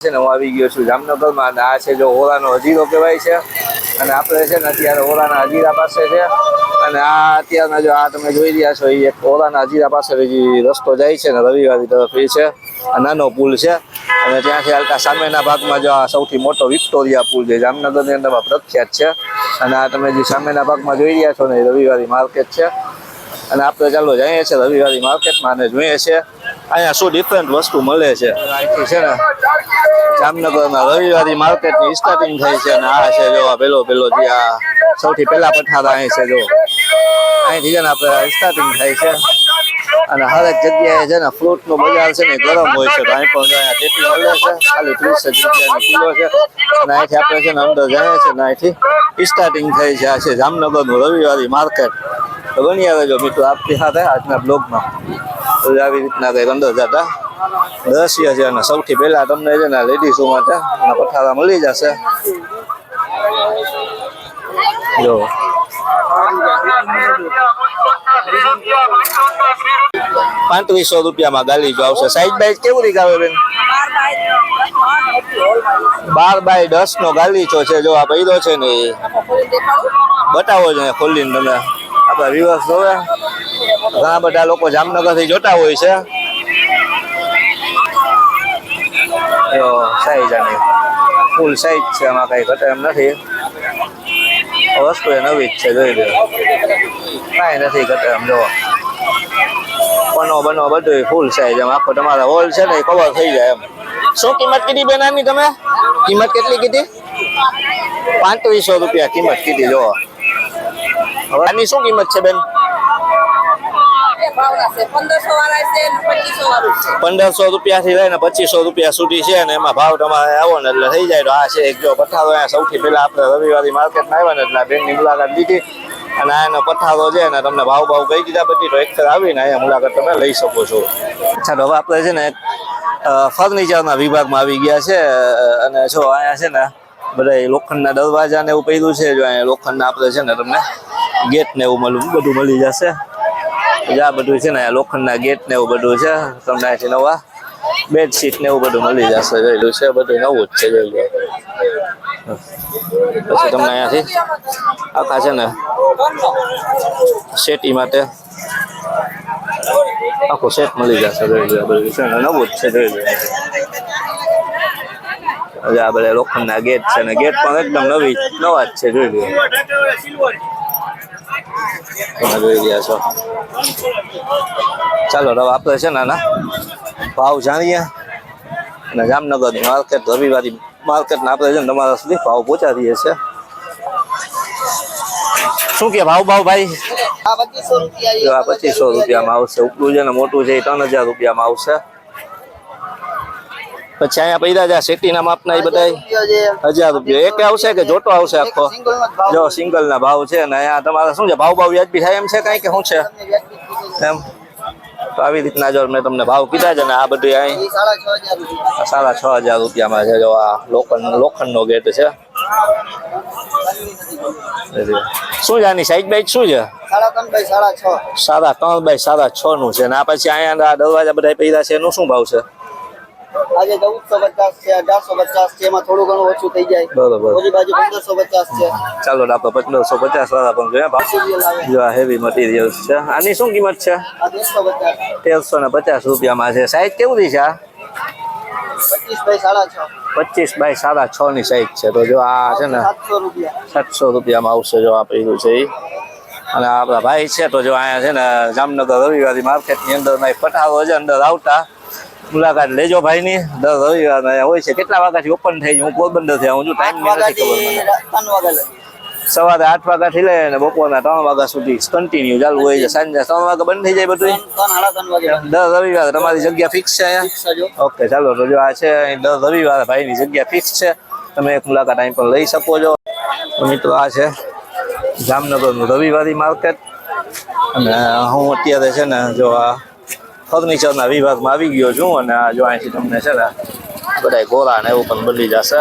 છે ને હું આવી ગયો છું જામનગરમાં અને આ છે જો ઓરાનો હજીરો કહેવાય છે. અને આપણે છે ને અત્યારે ઓરાના હજીરા પાસે છે. અને આ અત્યારના જો આ તમે જોઈ રહ્યા છો એ એક ઓરાના હજીરા પાસે જે રસ્તો જાય છે ને રવિવારી તરફ એ છે. નાનો પુલ છે. અને ત્યાંથી હાલતા સામેના ભાગમાં જો આ સૌથી મોટો વિક્ટોરિયા પુલ છે, જામનગરની અંદરમાં પ્રખ્યાત છે. અને આ તમે જે સામેના ભાગમાં જોઈ રહ્યા છો ને, એ રવિવારી માર્કેટ છે. અને આપણે ચાલો જઈએ છીએ રવિવારી માર્કેટમાં અને જોઈએ છે અહીંયા શું ડિફરન્ટ વસ્તુ મળે છે? અહીંથી છે ને, જામનગરમાં રવિવારી માર્કેટની સ્ટાર્ટિંગ થઈ છે અને આ છે જો આ પેલો પેલો જે આ સૌથી પહેલા પઠાર અહીં છે જો. અહીંથી છે ને આપણે સ્ટાર્ટિંગ થાય છે. અને હરેક જગ્યાએ છે ને ફ્રૂટનું બજાર છે ને ગરમ હોય છે. અહીં પણ અહીંયા ટેટી મળે છે, ખાલી ત્રીસ રૂપિયાની કિલો છે. અને અહીંથી આપણે છે ને અંદર જાય છે ને અહીંથી સ્ટાર્ટિંગ થઈ છે આ છે જામનગરનું રવિવારી માર્કેટ. તો બની આવે જો મિત્રો, આપની સાથે આજના બ્લોગમાં આવી રીતના કંઈક અંદર જતા. દસ છે અને સૌથી પહેલા તમને છે ને લેડીઝો માટે અને પથારા મળી જશે. જો. પાંત્રીસો રૂપિયામાં ગાલી જો આવશે. સાઈઝ બાઈઝ કેવું રીક આવે બેન? બાર બાય દસ નો ગાલીચો છે, જો આ પૈરો છે ને બતાવો છે ખોલીને તમે. આપણા વિવર્સ જોવે. ઘણા બધા લોકો જામનગરથી જોતા હોય છે. સાઈઝ આની ફૂલ સાઈઝ છે, આમાં કઈ ઘટે એમ નથી. વસ્તુ એ નવી જ છે, જોઈ લો. કાંઈ નથી ઘટે એમ જો બનો બનો બધું ફૂલ સાઈઝ એમ. આખો તમારા હોલ છે ને એ કવર થઈ જાય એમ. શું કિંમત કીધી બેન આની તમે? કિંમત કેટલી કીધી? પાંત્રીસો રૂપિયા કિંમત કીધી જો હવે આની શું કિંમત છે બેન? પંદરસો રૂપિયા થી લઈને પચીસો રૂપિયા સુધી છે ને એમાં ભાવ તમારે આવો ને એટલે થઈ જાય. તો આ છે એક જો પથારો અહીંયા સૌથી પહેલા આપણે રવિવારી માર્કેટમાં આવ્યા ને એટલે આ બેનની મુલાકાત લીધી. અને આ એનો પથારો છે ને તમને ભાવ ભાવ કહી દીધા પછી તો એક આવીને અહીંયા મુલાકાત તમે લઈ શકો છો. અચ્છા હવે આપણે છે ને ફર્નિચરના વિભાગમાં આવી ગયા છે. અને જો અહીંયા છે ને બધા લોખંડના દરવાજા ને એવું પહેર્યું છે. જો અહીંયા લોખંડના આપણે છે ને તમને ગેટ ને એવું મળ્યું બધું મળી જશે. આ બધું છે ને લોખંડના ગેટ ને એવું બધું છે તમને અહીંથી નવા. બેડશીટ ને એવું બધું મળી જશે જોયેલું છે, બધું નવું જ છે, જોઈ પછી તમને અહીંયાથી આખા છે ને, શેટી માટે આખું સેટ મળી જશે, જોઈ બધું છે ને, નવું જ છે, જોઈ આ બધા લોખંડના ગેટ છે ને, ગેટ પણ એકદમ નવી, નવા જ છે, જોઈ લો. તમે જોઈ રહ્યા છો. ચાલો હવે આપણે છે ને ભાવ જાણીએ. અને જામનગરની માર્કેટ રવિવારી માર્કેટના આપણે છે ને તમારા સુધી ભાવ પહોંચાડીએ છીએ. શું કે ભાવ ભાવ ભાઈ? આ પચીસો રૂપિયામાં આવશે. ઉપલું છે ને મોટું છે એ ત્રણ હજાર રૂપિયામાં આવશે. પછી અહીંયા પૈદા જા શેટીના માપના એ બધા હજાર રૂપિયા. એક આવશે કે જોટો આવશે આખો? જો સિંગલ ના ભાવ છે ને અહીંયા તમારે શું છે? ભાવ ભાવ વ્યાજબી થાય એમ છે કઈ કે શું છે? એમ? તો આવી રીતના જો મેં તમને ભાવ કીધા છે ને આ બધું અહીં. સાડા છ હજાર રૂપિયામાં છે જો આ લોખંડ લોખંડનો ગેટ છે. શું આની સાઈઝ બાઈઝ શું છે? સાડા ત્રણ બાય સાડા છ છ નું આ પછી અહીંયા દરવાજા બધા પૈદા છે એનું શું ભાવ છે? આજે ચૌદસો પચાસ છે અઢારસો પચાસ છે એમાં થોડું ઘણું ઓછું થઈ જાય. બરોબર. ઓલી બાજુ પંદરસો પચાસ છે. ચાલો આપણે પંદરસો પચાસ વાળા પણ જોયા જો આ હેવી મટીરિયલ છે. આની શું કિંમત છે? તેરસો ને પચાસ રૂપિયામાં છે. સાઈઝ કેવું છે આ? પચીસ બાય સાડા છ. ની સાઈઝ છે. તો જો આ છે ને સાતસો રૂપિયામાં આવશે જો આ પહેર્યું છે એ અને આપણા ભાઈ છે તો જો અહીંયા છે ને જામનગર રવિવારી માર્કેટની અંદર પટાવો છે અંદર આવતા. મુલાકાત લેજો ભાઈની. દર રવિવાર હોય છે. કેટલા વાગ્યાથી ઓપન થઈ છે હું પોરબંદરથી આવું છું. ટાઈમ આઠ નથી ખબર મને. વાગ્યાથી ત્રણ વાગ્યા થી સવારે આઠ લઈને બપોરના ત્રણ વાગ્યા સુધી કન્ટિન્યુ ચાલુ હોય છે. સાંજે ત્રણ વાગે બંધ થઈ જાય બધું. દર રવિવારે તમારી જગ્યા ફિક્સ છે ઓકે ચાલો તો જો આ છે દર રવિવારે ભાઈની જગ્યા ફિક્સ છે. તમે એક મુલાકાત અહીં પણ લઈ શકો છો. મિત્રો આ છે જામનગરનું રવિવારી માર્કેટ. અને હું અત્યારે છે ને જો આ ફર્નિચરના વિભાગમાં આવી ગયો છું અને આ જો અહીંથી તમને છે ને બધા ગોળા ને એવું પણ બદલી જશે.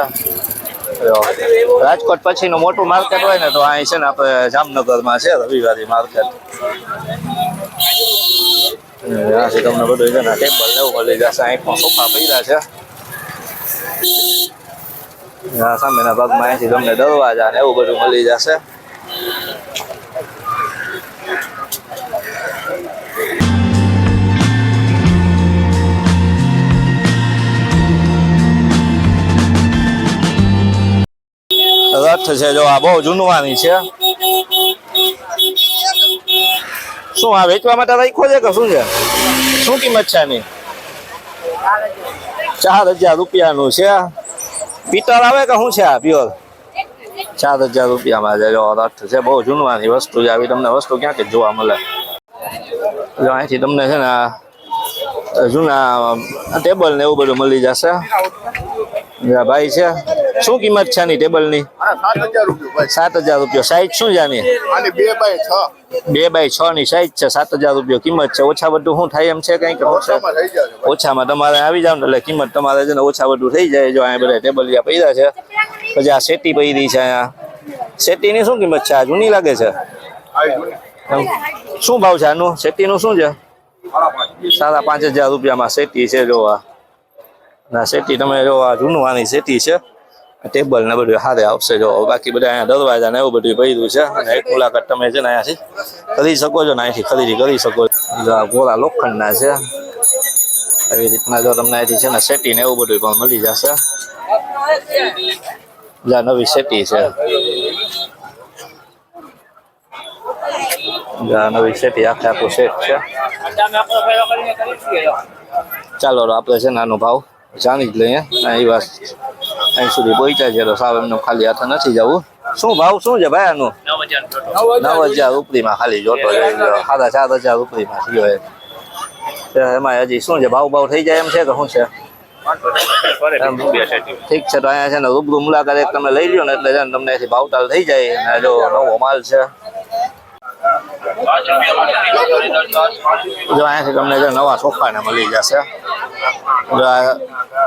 રાજકોટ પછીનું મોટું માર્કેટ હોય ને તો અહીં છે ને આપણે જામનગરમાં છે, રવિવારી માર્કેટ. ત્યાંથી તમને બધું છે ને ટેબલ એવું મળી જશે. અહીં પણ સોફા પડ્યા છે. સામેના ભાગમાં અહીંથી તમને દરવાજા ને એવું બધું મળી જશે. રથ છે જો આ બહુ જૂનવાની છે. શું આ વેચવા માટે રાખ્યો છે કે શું છે? શું કિંમત છે આની? ચાર હજાર રૂપિયાનું છે. પિત્તળ આવે કે શું છે આ પ્યોર ચાર હજાર રૂપિયામાં છે. જો રથ છે, બહુ જૂનવાની વસ્તુ છે. આવી તમને વસ્તુ ક્યાંથી જોવા મળે? જો અહીંથી તમને છે ને જૂના ટેબલ ને એવું બધું મળી જશે. ભાઈ છે, શું કિંમત છે આની ટેબલની? સાત હજાર રૂપિયા સાઈઝ શું આની? બે બાય છ. બે બાય છ ની સાઈઝ છે. સાત હજાર રૂપિયા કિંમત છે. ઓછા બધું શું થાય એમ છે કઈ કે શું છે? ઓછામાં તમારે આવી જાવ ને એટલે કિંમત તમારે છે ને ઓછા બધું થઈ જાય. જો અહીંયા બધા ટેબલિયા પડ્યા છે. પછી આ સેટી પડી છે અહીંયા. સેટીની શું કિંમત છે? આ જૂની લાગે છે? જૂની. શું ભાવ છે આનું? સેટીનું શું છે? સાડા પાંચ હજાર રૂપિયામાં સેટી છે જો આ. ના સેટી તમે જો આ જૂનું આની સેટી છે. ટેબલ ને બધું હારે આવશે જો. બાકી બધા અહીંયા દરવાજા ને એવું બધું ભર્યું છે. અને એક મુલાકાત તમે છે ને અહીંયાથી કરી શકો છો ને અહીંથી ખરીદી કરી શકો છો. જો આ ગોળા લોખંડના છે. એવી રીતના જો તમને અહીંથી છે ને સેટી ને એવું બધું પણ મળી જશે. જ્યાં નવી સેટી છે. જા નવી સેટી આખે આખું સેટ છે. ચાલો આપણે છે નાનો ભાવ જાણી જ લઈએ. એ વાત અહીં સુધી પહોંચ્યા છે, તો સાવ એમનો ખાલી હાથે નથી જવું. શું ભાવ શું છે ભાઈ આનું? નવ હજાર ઉપરીમાં ખાલી જોતો સાડા ચાર હજાર ઉપરીમાં થયો એમાં હજી શું છે, ભાવ ભાવ થઈ જાય એમ છે કે શું છે? ઠીક છે, તો અહીંયા છે ને રૂબરૂ મુલાકાત એક તમે લઈ લ્યો ને એટલે છે ને તમને અહીંથી ભાવતાલ થઈ જાય. અને જો નવો માલ છે. જો અહીંયાથી તમને નવા સોફાને મળી જશે.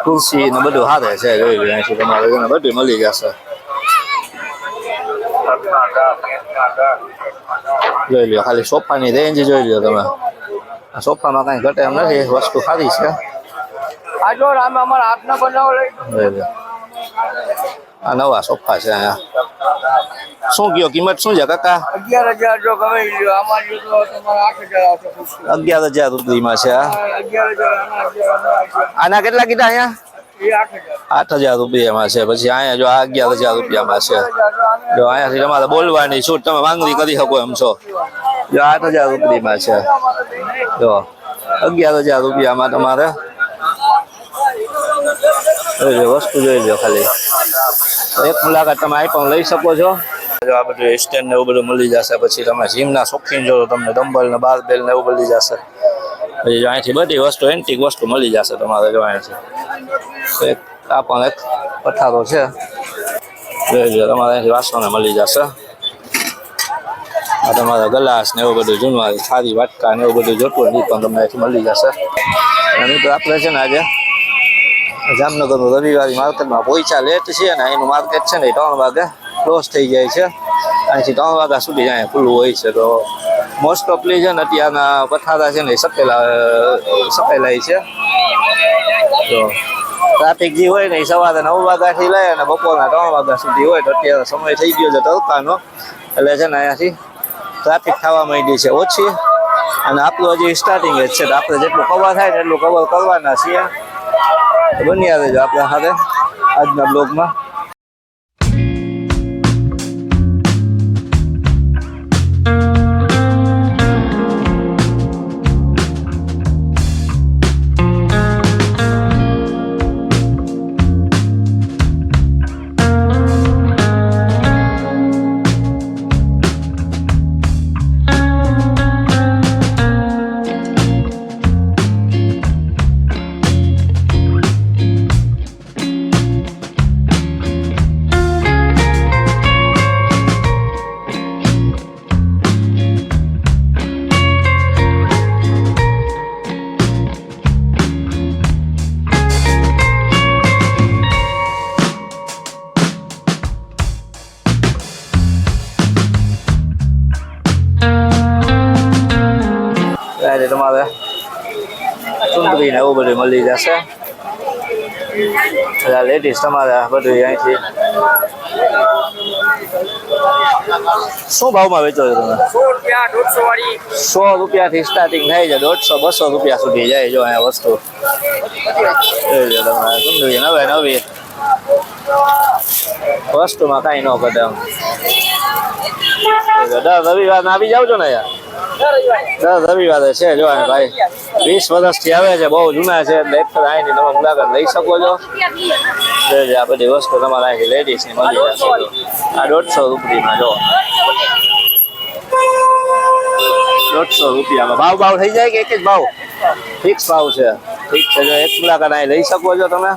ખુરશી ને બધું હારે છે જોઈ લો અહીંથી તમારે છે ને બધું મળી જશે જોઈ લ્યો ખાલી સોફાની રેન્જ જોઈ લ્યો તમે. આ સોફામાં કાંઈ ઘટે એમ નથી વસ્તુ સારી છે. આ નવા સોફા છે અહીંયા. શું કયો કિંમત શું છે કાકા? અગિયાર હજાર જો ગમે. અગિયાર હજાર રૂપિયામાં છે આના કેટલા કીધા અહીંયા? આઠ હજાર. રૂપિયામાં છે પછી અહીંયા જો આ અગિયાર હજાર રૂપિયામાં છે. જો અહીંયાથી તમારે બોલવાની છૂટ તમે માંગણી કરી શકો એમ છો. જો આઠ હજાર રૂપિયામાં છે. જો અગિયાર હજાર રૂપિયામાં તમારે વસ્તુ જોઈ લો ખાલી. એક મુલાકાત તમે આઈ પણ લઈ શકો છો. જો આ બધું સ્ટેન્ડ ને એવું બધું મળી જશે. પછી તમે જીમના શોખીન જો તમને ડમ્બલ ને બારબેલ ને એવું મળી જશે. પછી અહીંથી બધી વસ્તુ એન્ટિક વસ્તુ મળી જશે તમારે જો અહીંયાથી એક, આ પણ એક પથારો છે. તમારે અહીંથી વાસણો મળી જશે. આ તમારા ગ્લાસ ને એવું બધું જૂનવા થાળી, વાટકા ને એવું બધું જોતું હોય પણ તમને અહીંથી મળી જશે. તો આપણે છે ને આજે જામનગરનું રવિવારી માર્કેટમાં પોઈચા લેટ છે અને અહીંનું માર્કેટ છે ને ત્રણ વાગે ક્લોઝ થઈ જાય છે. અહીંથી ત્રણ વાગ્યા સુધી અહીંયા ખુલ્લું હોય છે. તો મોસ્ટ ઓફલી છે ને અત્યારના પથારા છે ને એ સકેલા સકેલાય છે. તો ટ્રાફિક જે હોય ને એ સવારે નવ વાગ્યાથી લઈ અને બપોરના ત્રણ વાગ્યા સુધી હોય તો અત્યારે સમય થઈ ગયો છે તડકાનો. એટલે છે ને અહીંયાથી ટ્રાફિક થવા માંડી છે ઓછી. અને આપણું હજી સ્ટાર્ટિંગ જ છે. આપણે જેટલું કવર થાય ને એટલું કવર કરવાના છીએ. બન્યા રહેજો આપણા સાથે આજના બ્લોગમાં તમારે ચુંદડી ને એવું બધું મળી જશે. બધા લેડીઝ તમારે બધું અહીંથી શું ભાવમાં વેચો છો તમે? સો રૂપિયાથી સ્ટાર્ટિંગ થાય છે દોઢસો બસો રૂપિયા સુધી જાય જો અહીંયા વસ્તુ. તમે સુંદરી નવે નવી. વસ્તુમાં કાંઈ ન એમ. દર રવિવાર આવી જાવ છો ને યાર રવિવારે છે જો ભાઈ. વીસ વર્ષથી આવે છે, બહુ જૂના છે, એટલે એક તમે મુલાકાત લઈ શકો છો. આ બધી વસ્તુ તમારે અહીંથી લેડીઝની મળી આ દોઢસો રૂપિયામાં, જો. દોઢસો રૂપિયામાં. ભાવ ભાવ થઈ જાય કે એક જ ભાવ? ફિક્સ ભાવ છે. ઠીક છે એક મુલાકાત અહીં લઈ શકો છો તમે.